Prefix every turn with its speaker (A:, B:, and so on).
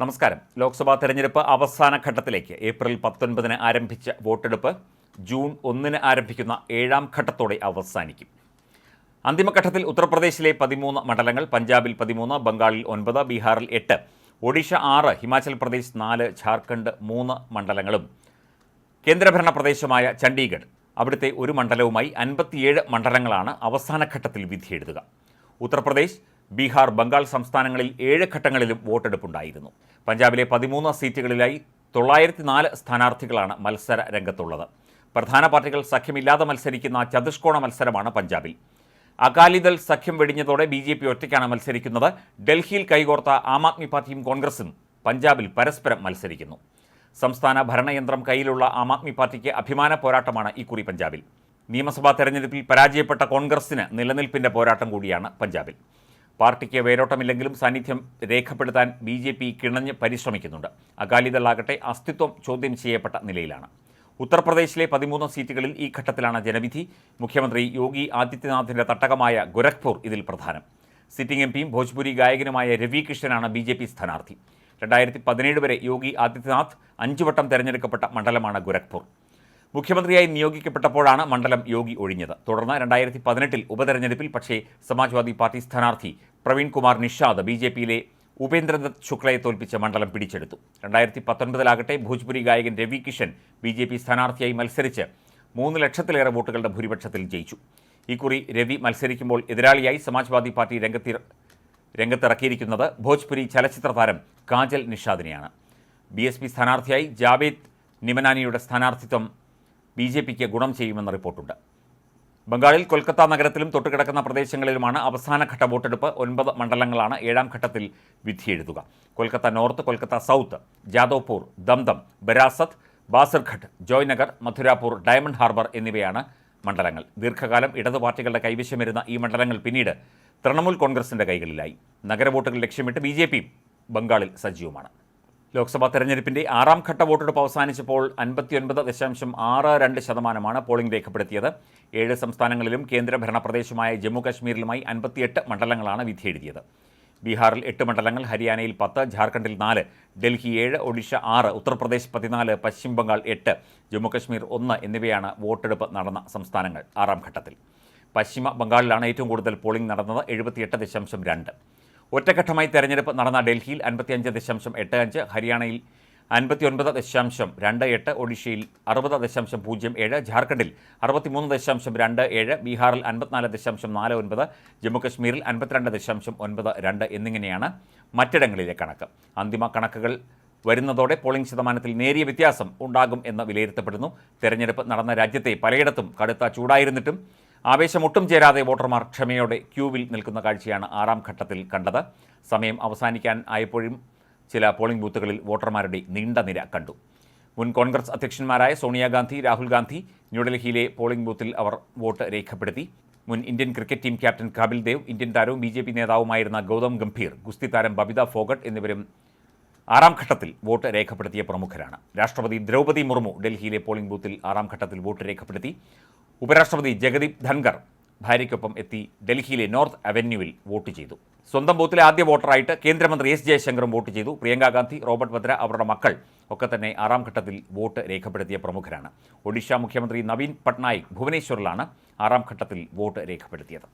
A: നമസ്കാരം. ലോക്സഭാ തെരഞ്ഞെടുപ്പ് അവസാന ഘട്ടത്തിലേക്ക് ഏപ്രിൽ പത്തൊൻപതിന് ആരംഭിച്ച വോട്ടെടുപ്പ് ജൂൺ ഒന്നിന് ആരംഭിക്കുന്ന ഏഴാം ഘട്ടത്തോടെ അവസാനിക്കും. അന്തിമഘട്ടത്തിൽ ഉത്തർപ്രദേശിലെ പതിമൂന്ന് മണ്ഡലങ്ങൾ പഞ്ചാബിൽ പതിമൂന്ന് ബംഗാളിൽ ഒൻപത് ബീഹാറിൽ എട്ട് ഒഡീഷ ആറ് ഹിമാചൽ പ്രദേശ് നാല് ജാർഖണ്ഡ് മൂന്ന് മണ്ഡലങ്ങളും. കേന്ദ്രഭരണ പ്രദേശമായ ചണ്ഡീഗഡ് അവിടുത്തെ ഒരു മണ്ഡലവുമായി അൻപത്തിയേഴ് മണ്ഡലങ്ങളാണ് അവസാന ഘട്ടത്തിൽ വിധിയെഴുതുക ഉത്തർപ്രദേശ് ബീഹാർ ബംഗാൾ സംസ്ഥാനങ്ങളിൽ ഏഴ് ഘട്ടങ്ങളിലും വോട്ടെടുപ്പുണ്ടായിരുന്നു. പഞ്ചാബിലെ പതിമൂന്ന് സീറ്റുകളിലായി തൊള്ളായിരത്തി നാല് സ്ഥാനാർത്ഥികളാണ് മത്സര രംഗത്തുള്ളത്. പ്രധാന പാർട്ടികൾ സഖ്യമില്ലാതെ മത്സരിക്കുന്ന ചതുഷ്കോണ മത്സരമാണ് പഞ്ചാബിൽ. അകാലിദൾ സഖ്യം വെടിഞ്ഞതോടെ ബി ജെ പി ഒറ്റയ്ക്കാണ് മത്സരിക്കുന്നത്. ഡൽഹിയിൽ കൈകോർത്ത ആം ആദ്മി പാർട്ടിയും കോൺഗ്രസും പഞ്ചാബിൽ പരസ്പരം മത്സരിക്കുന്നു. സംസ്ഥാന ഭരണയന്ത്രം കയ്യിലുള്ള ആം ആദ്മി പാർട്ടിക്ക് അഭിമാന പോരാട്ടമാണ് ഇക്കുറി പഞ്ചാബിൽ. നിയമസഭാ തെരഞ്ഞെടുപ്പിൽ പരാജയപ്പെട്ട കോൺഗ്രസിന് നിലനിൽപ്പിന്റെ പോരാട്ടം കൂടിയാണ് പഞ്ചാബിൽ. പാർട്ടിക്ക് വേരോട്ടമില്ലെങ്കിലും സാന്നിധ്യം രേഖപ്പെടുത്താൻ ബി ജെ പി കിണഞ്ഞ് പരിശ്രമിക്കുന്നുണ്ട്. അകാലിദളാകട്ടെ അസ്തിത്വം ചോദ്യം ചെയ്യപ്പെട്ട നിലയിലാണ്. ഉത്തർപ്രദേശിലെ പതിമൂന്ന് സീറ്റുകളിൽ ഈ ഘട്ടത്തിലാണ് ജനവിധി. മുഖ്യമന്ത്രി യോഗി ആദിത്യനാഥിന്റെ തട്ടകമായ ഗോരഖ്പൂർ ഇതിൽ പ്രധാനം. സിറ്റിംഗ് എം പിയും ഭോജ്പുരി ഗായകനുമായ രവി കൃഷ്ണനാണ് ബി ജെ പി സ്ഥാനാർത്ഥി. രണ്ടായിരത്തി പതിനേഴ് വരെ യോഗി ആദിത്യനാഥ് അഞ്ചു വട്ടം തെരഞ്ഞെടുക്കപ്പെട്ട മണ്ഡലമാണ് ഗോരഖ്പൂർ. മുഖ്യമന്ത്രിയായി നിയോഗിക്കപ്പെട്ടപ്പോഴാണ് മണ്ഡലം യോഗി ഒഴിഞ്ഞത്. തുടർന്ന് രണ്ടായിരത്തി പതിനെട്ടിൽ ഉപതെരഞ്ഞെടുപ്പിൽ പക്ഷേ സമാജ്വാദി പാർട്ടി സ്ഥാനാർത്ഥി പ്രവീൺ കുമാർ നിഷാദ് ബി ജെ പിയിലെ ഉപേന്ദ്രദത്ത് ശുക്ലയെ തോൽപ്പിച്ച മണ്ഡലം പിടിച്ചെടുത്തു. രണ്ടായിരത്തി പത്തൊൻപതിലാകട്ടെ ഭോജ്പുരി ഗായകൻ Ravi Kishan B J P സ്ഥാനാർത്ഥിയായി മത്സരിച്ച് മൂന്ന് ലക്ഷത്തിലേറെ വോട്ടുകളുടെ ഭൂരിപക്ഷത്തിൽ ജയിച്ചു. ഇക്കുറി രവി മത്സരിക്കുമ്പോൾ എതിരാളിയായി സമാജ്വാദി പാർട്ടി രംഗത്തി രംഗത്തിറക്കിയിരിക്കുന്നത് ഭോജ്പുരി ചലച്ചിത്ര താരം കാജൽ നിഷാദിനെയാണ്. ബി എസ് പി സ്ഥാനാർത്ഥിയായി ജാവേദ് നിമനാനിയുടെ സ്ഥാനാർത്ഥിത്വം ബി ജെ പിക്ക് ഗുണം ചെയ്യുമെന്ന റിപ്പോർട്ടുണ്ട്. ബംഗാളിൽ കൊൽക്കത്ത നഗരത്തിലും തൊട്ടുകിടക്കുന്ന പ്രദേശങ്ങളിലുമാണ് അവസാനഘട്ട വോട്ടെടുപ്പ്. ഒൻപത് മണ്ഡലങ്ങളാണ് ഏഴാം ഘട്ടത്തിൽ വിധിയെഴുതുക. Kolkata north Kolkata south Jadavpur Dumdum Barasat Basirhat Joynagar Mathurapur Diamond harbour എന്നിവയാണ് മണ്ഡലങ്ങൾ. ദീർഘകാലം ഇടതു പാർട്ടികളുടെ കൈവശം വരുന്ന ഈ മണ്ഡലങ്ങൾ പിന്നീട് തൃണമൂൽ കോൺഗ്രസിന്റെ കൈകളിലായി. നഗരവോട്ടുകൾ ലക്ഷ്യമിട്ട് ബി ബംഗാളിൽ സജീവമാണ്. ലോക്സഭാ തെരഞ്ഞെടുപ്പിന്റെ ആറാം ഘട്ട വോട്ടെടുപ്പ് അവസാനിച്ചപ്പോൾ അൻപത്തിയൊൻപത് ദശാംശം ആറ് രണ്ട് ശതമാനമാണ് പോളിംഗ് രേഖപ്പെടുത്തിയത്. ഏഴ് സംസ്ഥാനങ്ങളിലും കേന്ദ്രഭരണ പ്രദേശമായ ജമ്മു കശ്മീരിലുമായി അൻപത്തിയെട്ട് മണ്ഡലങ്ങളാണ് വിധിയെഴുതിയത്. ബീഹാറിൽ എട്ട് മണ്ഡലങ്ങൾ ഹരിയാനയിൽ പത്ത് ജാർഖണ്ഡിൽ നാല് ഡൽഹി ഏഴ് ഒഡീഷ ആറ് ഉത്തർപ്രദേശ് പതിനാല് പശ്ചിമ ബംഗാൾ എട്ട് ജമ്മുകശ്മീർ ഒന്ന് എന്നിവയാണ് വോട്ടെടുപ്പ് നടന്ന സംസ്ഥാനങ്ങൾ ആറാം ഘട്ടത്തിൽ. പശ്ചിമ ബംഗാളിലാണ് ഏറ്റവും കൂടുതൽ പോളിംഗ് നടന്നത് എഴുപത്തിയെട്ട് ദശാംശം രണ്ട്. ഒറ്റഘട്ടമായി തെരഞ്ഞെടുപ്പ് നടന്ന ഡൽഹിയിൽ അൻപത്തിയഞ്ച് ദശാംശം എട്ട് അഞ്ച് ഹരിയാനയിൽ അൻപത്തിയൊൻപത് ദശാംശം രണ്ട് എട്ട് ഒഡീഷയിൽ അറുപത് ദശാംശം പൂജ്യം ഏഴ് ജാർഖണ്ഡിൽ അറുപത്തിമൂന്ന് ദശാംശം രണ്ട് ഏഴ് ബീഹാറിൽ അൻപത്തിനാല് ദശാംശം നാല് ഒൻപത് ജമ്മുകശ്മീരിൽ അൻപത്തിരണ്ട് ദശാംശം ഒൻപത് രണ്ട് എന്നിങ്ങനെയാണ് മറ്റിടങ്ങളിലെ കണക്ക്. അന്തിമ കണക്കുകൾ വരുന്നതോടെ പോളിംഗ് ശതമാനത്തിൽ നേരിയ വ്യത്യാസം ഉണ്ടാകും എന്ന് വിലയിരുത്തപ്പെടുന്നു. തെരഞ്ഞെടുപ്പ് നടന്ന രാജ്യത്തെ പലയിടത്തും കടുത്ത ചൂടായിരുന്നിട്ടും ആവേശമൊട്ടും ചേരാതെ വോട്ടർമാർ ക്ഷമയോടെ ക്യൂവിൽ നിൽക്കുന്ന കാഴ്ചയാണ് ആറാം ഘട്ടത്തിൽ കണ്ടത്. സമയം അവസാനിക്കാൻ ആയപ്പോഴും ചില പോളിംഗ് ബൂത്തുകളിൽ വോട്ടർമാരുടെ നീണ്ട നിര കണ്ടു. മുൻ കോൺഗ്രസ് അധ്യക്ഷന്മാരായ സോണിയാഗാന്ധി രാഹുൽ ഗാന്ധി ന്യൂഡൽഹിയിലെ പോളിംഗ് ബൂത്തിൽ അവർ വോട്ട് രേഖപ്പെടുത്തി. മുൻ Indian cricket team captain Kapil Dev Indian താരവും ബി ജെ പി നേതാവുമായിരുന്ന ഗൗതം ഗംഭീർ ഗുസ്തി താരം ബബിത ഫോഗട്ട് എന്നിവരും ആറാം ഘട്ടത്തിൽ വോട്ട് രേഖപ്പെടുത്തിയ പ്രമുഖരാണ്. രാഷ്ട്രപതി ദ്രൗപദി മുർമു ഡൽഹിയിലെ പോളിംഗ് ബൂത്തിൽ ആറാം ഘട്ടത്തിൽ വോട്ട് രേഖപ്പെടുത്തി. ഉപരാഷ്ട്രപതി ജഗദീപ് ധൻഖർ ഭാര്യയ്ക്കൊപ്പം എത്തി ഡൽഹിയിലെ നോർത്ത് അവന്യൂവിൽ വോട്ട് ചെയ്തു. സ്വന്തം ബൂത്തിലെ ആദ്യ വോട്ടറായിട്ട് കേന്ദ്രമന്ത്രി എസ് ജയശങ്കറും വോട്ട് ചെയ്തു. പ്രിയങ്ക ഗാന്ധി റോബർട്ട് വദ്ര അവരുടെ മക്കൾ ഒക്കെ തന്നെ ആറാം ഘട്ടത്തിൽ വോട്ട് രേഖപ്പെടുത്തിയ പ്രമുഖരാണ്. ഒഡീഷ മുഖ്യമന്ത്രി നവീൻ പട്നായിക് ഭുവനേശ്വറിലാണ് ആറാം ഘട്ടത്തിൽ വോട്ട് രേഖപ്പെടുത്തിയത്.